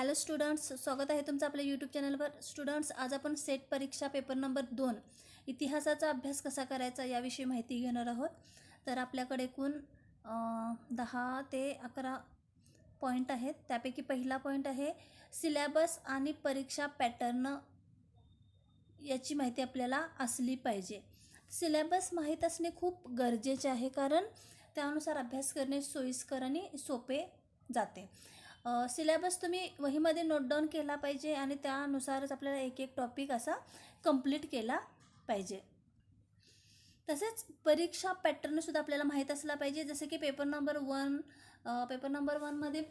Hello students स्वागत आहे तुमचं आपल्या यूट्यूब चॅनलवर स्टुडंट्स आज आपण सेट परीक्षा पेपर नंबर दोन इतिहासाचा अभ्यास कसा करायचा याविषयी माहिती घेणार आहोत. तर आपल्याकडे एकूण दहा ते अकरा पॉईंट आहेत. त्यापैकी पहिला पॉईंट आहे सिलॅबस आणि परीक्षा पॅटर्न याची माहिती आपल्याला असली पाहिजे. सिलॅबस माहीत असणे खूप गरजेचे आहे कारण त्यानुसार अभ्यास करणे सोयीस्कर आणि सोपे जाते. सिलेबस तुम्ही वहीमध्ये नोट डाऊन केला पाहिजे आणि त्यानुसारच आपल्याला एक एक टॉपिक असा कंप्लीट केला पाहिजे. तसेच परीक्षा पॅटर्नसुद्धा आपल्याला माहीत असला पाहिजे. जसं की paper number one paper number वनमध्ये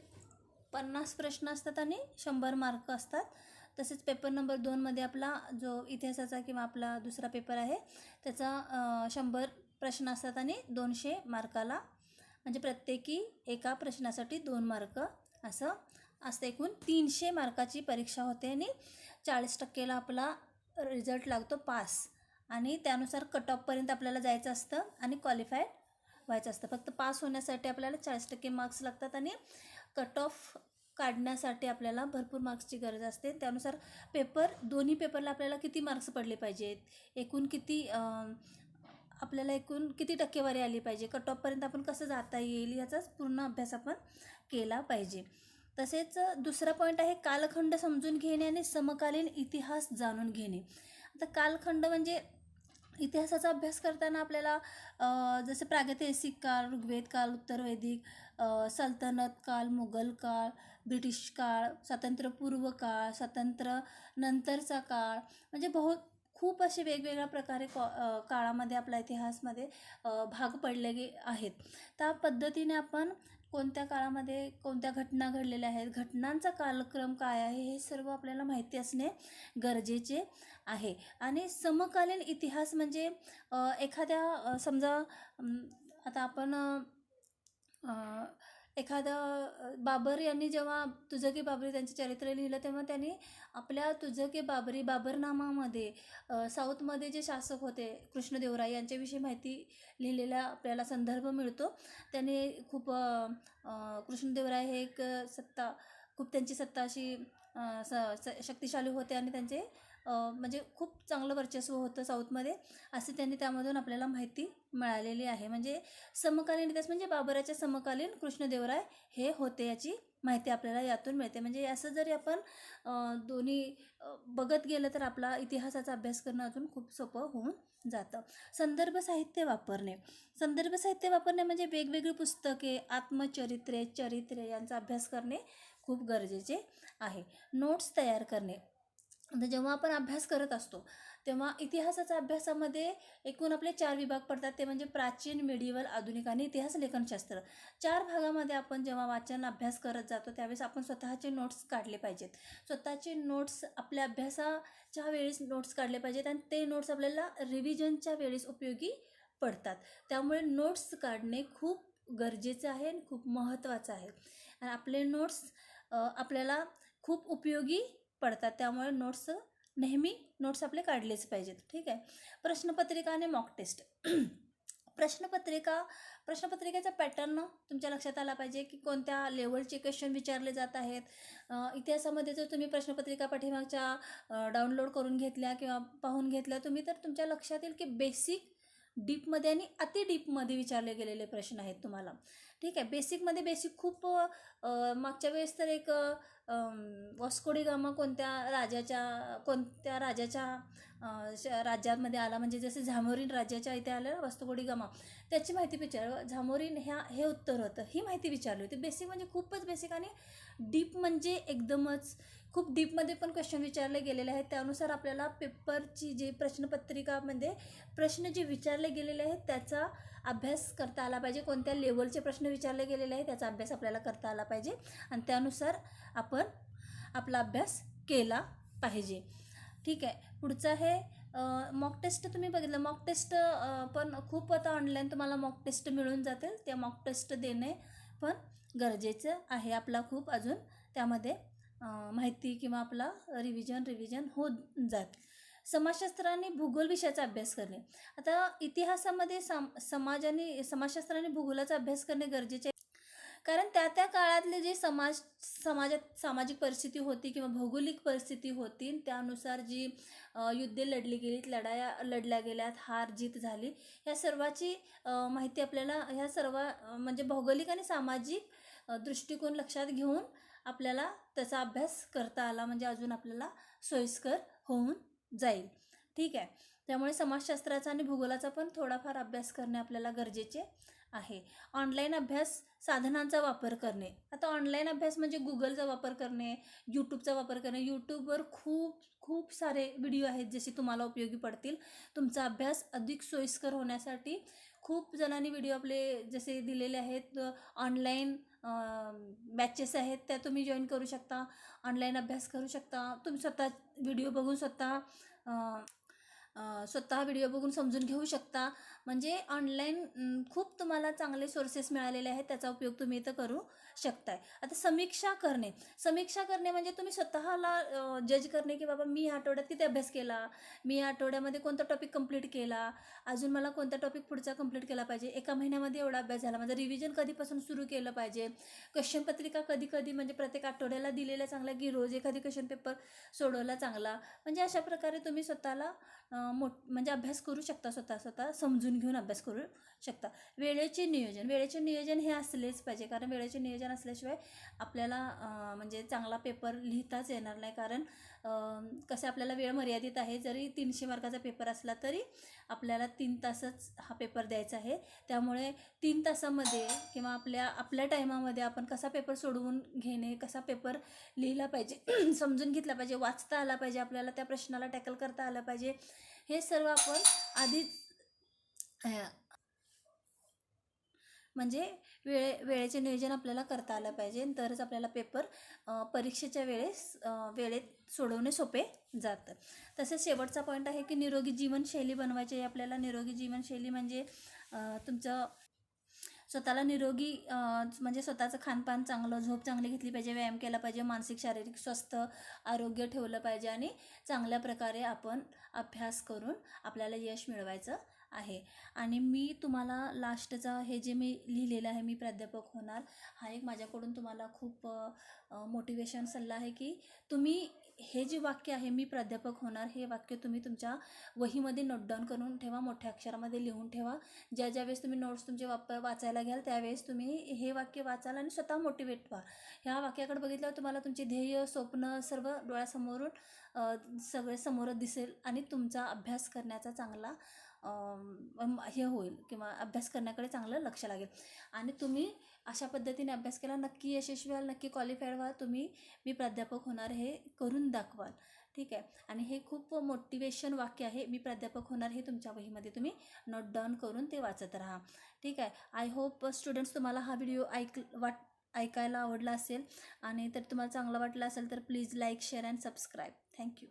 पन्नास प्रश्न असतात आणि शंभर मार्क असतात. तसेच पेपर नंबर दोनमध्ये आपला जो इतिहासाचा किंवा आपला दुसरा पेपर आहे त्याचा शंभर प्रश्न असतात आणि दोनशे मार्काला म्हणजे प्रत्येकी एका प्रश्नासाठी दोन मार्क असं. असं एकूण तीनशे मार्काची परीक्षा होते आणि चाळीस टक्केला आपला रिझल्ट लागतो पास आणि त्यानुसार कट ऑफपर्यंत आपल्याला जायचं असतं आणि क्वालिफाय व्हायचं असतं. फक्त पास होण्यासाठी आपल्याला चाळीस टक्के मार्क्स लागतात आणि कट ऑफ काढण्यासाठी आपल्याला भरपूर मार्क्सची गरज असते. त्यानुसार पेपर दोन्ही पेपरला आपल्याला किती मार्क्स पडले पाहिजेत? एकूण किती आपल्याला एकूण किती टक्केवारी आली पाहिजे? कट ऑफपर्यंत आपण कसं जाता येईल? याचाच पूर्ण अभ्यास आपण केला पाहिजे. तसेच दुसरा पॉईंट आहे कालखंड समजून घेणे आणि समकालीन इतिहास जाणून घेणे. आता कालखंड म्हणजे इतिहासाचा अभ्यास करताना आपल्याला जसे जसं प्रागैतिहासिक काळ ऋग्वेद काल उत्तरवैदिक वैदिक सल्तनत काळ मुघल काळ ब्रिटिश काळ स्वातंत्र्यपूर्व काळ स्वातंत्र्य नंतरचा काळ म्हणजे बहुत खूप असे वेगवेगळ्या प्रकारे कॉ काळामध्ये आपला इतिहासमध्ये भाग पडले गे आहेत. त्या पद्धतीने आपण कोणत्या काळामध्ये कोणत्या घटना घडलेल्या आहेत घटनांचा कालक्रम काय आहे हे सर्व आपल्याला माहिती असणे गरजेचे आहे. आणि समकालीन इतिहास म्हणजे एखाद्या समजा आता आपण एखादं बाबर यांनी जेव्हा तुझं की बाबरी त्यांचे चरित्र लिहिलं तेव्हा त्यांनी आपल्या तुझं की बाबरी बाबरनामामध्ये साऊथमध्ये जे शासक होते कृष्णदेवराय यांच्याविषयी माहिती लिहिलेला आपल्याला संदर्भ मिळतो. त्याने खूप कृष्णदेवराय हे एक सत्ता खूप त्यांची सत्ता अशी स स- शक्तिशाली होते आणि त्यांचे म्हणजे खूप चांगलं वर्चस्व होतं साऊथमध्ये असे त्यांनी त्यामधून आपल्याला माहिती मिळालेली आहे. म्हणजे समकालीन इतिहास म्हणजे बाबराच्या समकालीन कृष्णदेवराय हे होते याची माहिती आपल्याला यातून मिळते. म्हणजे असं जरी आपण दोन्ही बघत गेलं तर आपला इतिहासाचा अभ्यास करणं अजून खूप सोपं होऊन जातं. संदर्भ साहित्य वापरणे. संदर्भ साहित्य वापरणे म्हणजे वेगवेगळी पुस्तके आत्मचरित्रे चरित्रे यांचा अभ्यास करणे खूप गरजेचे आहे. नोट्स तयार करणे. आता जेव्हा आपण अभ्यास करत असतो तेव्हा इतिहासाच्या अभ्यासामध्ये एकूण आपले चार विभाग पडतात. ते म्हणजे प्राचीन मिडिवल आधुनिक आणि इतिहास लेखनशास्त्र चार भागामध्ये आपण जेव्हा वाचन अभ्यास करत जातो त्यावेळेस आपण स्वतःचे नोट्स काढले पाहिजेत. स्वतःचे नोट्स आपल्या अभ्यासाच्या वेळेस नोट्स काढले पाहिजेत आणि ते नोट्स आपल्याला रिव्हिजनच्या वेळेस उपयोगी पडतात. त्यामुळे नोट्स काढणे खूप गरजेचं आहे आणि खूप महत्त्वाचं आहे. आणि आपले नोट्स आपल्याला खूप उपयोगी पडतात. त्यामुळे नोट्स नेहमी नोट्स आपले काढलेच पाहिजेत. ठीक आहे? प्रश्नपत्रिका आणि मॉक टेस्ट प्रश्नपत्रिका प्रश्नपत्रिकेचा पॅटर्न तुमच्या लक्षात आला पाहिजे की कोणत्या लेवलचे क्वेश्चन विचारले जात आहेत. इतिहासामध्ये जर तुम्ही प्रश्नपत्रिका पाठीमागच्या डाउनलोड करून घेतल्या किंवा पाहून घेतल्या तुम्ही तर तुमच्या लक्षात येईल की बेसिक डीपमध्ये आणि अति डीपमध्ये विचारले गेलेले प्रश्न आहेत तुम्हाला. ठीक आहे. बेसिकमध्ये बेसिक खूप मागच्या वेळेस तर एक वॉस्कोडी गामा कोणत्या राजाच्या कोणत्या राजाच्या श- राज्यामध्ये आला. म्हणजे जसे झामोरीन राज्याच्या इथे आलं ना वस्तुकोडी गामा त्याची माहिती विचार. झामोरीन ह्या हे उत्तर होतं. ही माहिती विचारली होती. बेसिक म्हणजे खूपच बेसिक आणि डीप म्हणजे एकदमच खूप डीपमध्ये पण क्वेश्चन विचारले गेलेले आहेत. त्यानुसार आपल्याला पेपरची जी प्रश्नपत्रिकामध्ये म्हणजे प्रश्न जे विचारले गेलेले आहेत त्याचा अभ्यास करता आला पाहिजे. कोणत्या लेवलचे प्रश्न विचारले गेलेले आहे त्याचा अभ्यास आपल्याला करता आला पाहिजे. आणि त्यानुसार आपण आपला अभ्यास केला पाहिजे. ठीक आहे. पुढचं आहे मॉक टेस्ट तुम्ही बघितलं. मॉक टेस्ट पण खूप आता ऑनलाईन तुम्हाला मॉक टेस्ट मिळून जातील. त्या मॉक टेस्ट देणे पण गरजेचं आहे. आपला खूप अजून त्यामध्ये माहिती किंवा आपला रिव्हिजन रिव्हिजन होत जात. समाजशास्त्राने भूगोल विषयाचा अभ्यास करणे. आता इतिहासामध्ये सम समाजाने समाजशास्त्राने भूगोलाचा अभ्यास करणे गरजेचे आहे. कारण त्या त्या काळातले जे समाज समाजात सामाजिक परिस्थिती होती किंवा भौगोलिक परिस्थिती होती त्यानुसार जी युद्धे लढली गेलीत लढाया लढल्या गेल्यात हार जीत झाली ह्या सर्वाची माहिती आपल्याला ह्या सर्व म्हणजे भौगोलिक आणि सामाजिक दृष्टिकोन लक्षात घेऊन आपल्याला त्याचा अभ्यास करता आला म्हणजे अजून आपल्याला सोयीस्कर होऊन जाईल. ठीक आहे? त्यामुळे समाजशास्त्राचा आणि भूगोलाचा पण थोडाफार अभ्यास करणे आपल्याला गरजेचे आहे. ऑनलाईन अभ्यास साधनांचा वापर करणे. आता ऑनलाईन अभ्यास म्हणजे गुगलचा वापर करणे यूट्यूबचा वापर करणे. यूट्यूबवर खूप खूप सारे व्हिडिओ आहेत जसे तुम्हाला उपयोगी पडतील. तुमचा अभ्यास अधिक सोयीस्कर होण्यासाठी खूप जणांनी व्हिडिओ आपले जसे दिलेले आहेत ऑनलाईन बॅचेस आहेत त्या तुम्ही जॉईन करू शकता ऑनलाईन अभ्यास करू शकता. तुम्ही स्वतः व्हिडिओ बघून स्वतः स्वतः व्हिडिओ बघून समजून घेऊ शकता. म्हणजे ऑनलाईन खूप तुम्हाला चांगले सोर्सेस मिळालेले आहेत त्याचा उपयोग तुम्ही इथं करू शकताय. आता समीक्षा करणे. समीक्षा करणे म्हणजे तुम्ही स्वतःला जज करणे की बाबा मी या आठवड्यात किती अभ्यास केला? मी या आठवड्यामध्ये कोणता टॉपिक कंप्लीट केला? अजून मला कोणता टॉपिक पुढचा कंप्लीट केला पाहिजे? एका महिन्यामध्ये एवढा अभ्यास झाला. माझं रिव्हिजन कधीपासून सुरू केलं पाहिजे? क्वेश्चन पत्रिका कधी कधी म्हणजे प्रत्येक आठवड्याला दिलेला चांगला की रोज एखादी क्वेश्चन पेपर सोडवला चांगला. म्हणजे अशा प्रकारे तुम्ही स्वतःला मोठ म्हणजे अभ्यास करू शकता स्वतः स्वतः समजून घेऊन अभ्यास करू शकता. वेळेचे नियोजन वेळेचे नियोजन हे असलेच पाहिजे कारण वेळेचे नियोजन असल्याशिवाय आपल्याला म्हणजे चांगला पेपर लिहिताच येणार नाही. कारण कसं आपल्याला वेळ मर्यादित आहे जरी तीनशे मार्काचा पेपर असला तरी आपल्याला तीन तासच हा पेपर द्यायचा आहे. त्यामुळे तीन तासामध्ये किंवा आपल्या आपल्या टायमामध्ये आपण कसा पेपर सोडवून घेणे कसा पेपर लिहिला पाहिजे समजून घेतला पाहिजे वाचता आला पाहिजे आपल्याला त्या प्रश्नाला टॅकल करता आलं पाहिजे. हे सर्व आपण आधीच म्हणजे वेळे वेळेचे नियोजन आपल्याला करता आलं पाहिजे. तरच आपल्याला पेपर परीक्षेच्या वेळेस वेळेत सोडवणे सोपे जातं. तसेच शेवटचा पॉईंट आहे की निरोगी जीवनशैली बनवायची आपल्याला निरोगी जीवनशैली म्हणजे तुमचं स्वतःला निरोगी म्हणजे स्वतःचं खानपान चांगलं झोप चांगली घेतली पाहिजे व्यायाम केला पाहिजे मानसिक शारीरिक स्वस्थ आरोग्य ठेवलं पाहिजे आणि चांगल्या प्रकारे आपण अभ्यास करून आपल्याला यश मिळवायचं आहे. आणि मी तुम्हाला लास्टचं हे जे मी लिहिलेलं आहे मी प्राध्यापक होणार हा एक माझ्याकडून तुम्हाला खूप मोटिवेशन सल्ला आहे की तुम्ही हे जे वाक्य आहे मी प्राध्यापक होणार हे वाक्य तुम्ही तुमच्या वहीमध्ये नोट डाऊन करून ठेवा मोठ्या अक्षरामध्ये लिहून ठेवा. ज्या ज्या वेळेस तुम्ही नोट्स तुमचे वाप वाचायला घ्याल त्यावेळेस तुम्ही हे वाक्य वाचाल आणि स्वतः मोटिवेट व्हा. ह्या वाक्याकडे बघितल्यावर तुम्हाला तुमचे ध्येय स्वप्न सर्व डोळ्यासमोरून सगळे समोरच दिसेल आणि तुमचा अभ्यास करण्याचा चांगला हे होईल किंवा अभ्यास करण्याकडे चांगलं लक्ष लागेल. आणि तुम्ही अशा पद्धतीने अभ्यास केला नक्की यशस्वी व्हाल नक्की क्वालिफाईड व्हाल तुम्ही मी प्राध्यापक होणार हे करून दाखवाल. ठीक आहे? आणि हे खूप मोटिवेशन वाक्य आहे मी प्राध्यापक होणार हे तुमच्या वहीमध्ये तुम्ही नोट डाऊन करून ते वाचत राहा. ठीक आहे? आय होप स्टुडंट्स तुम्हाला हा व्हिडिओ ऐक वाट ऐकायला आवडला असेल. आणि तर तुम्हाला चांगला वाटला असेल तर please like share and subscribe thank you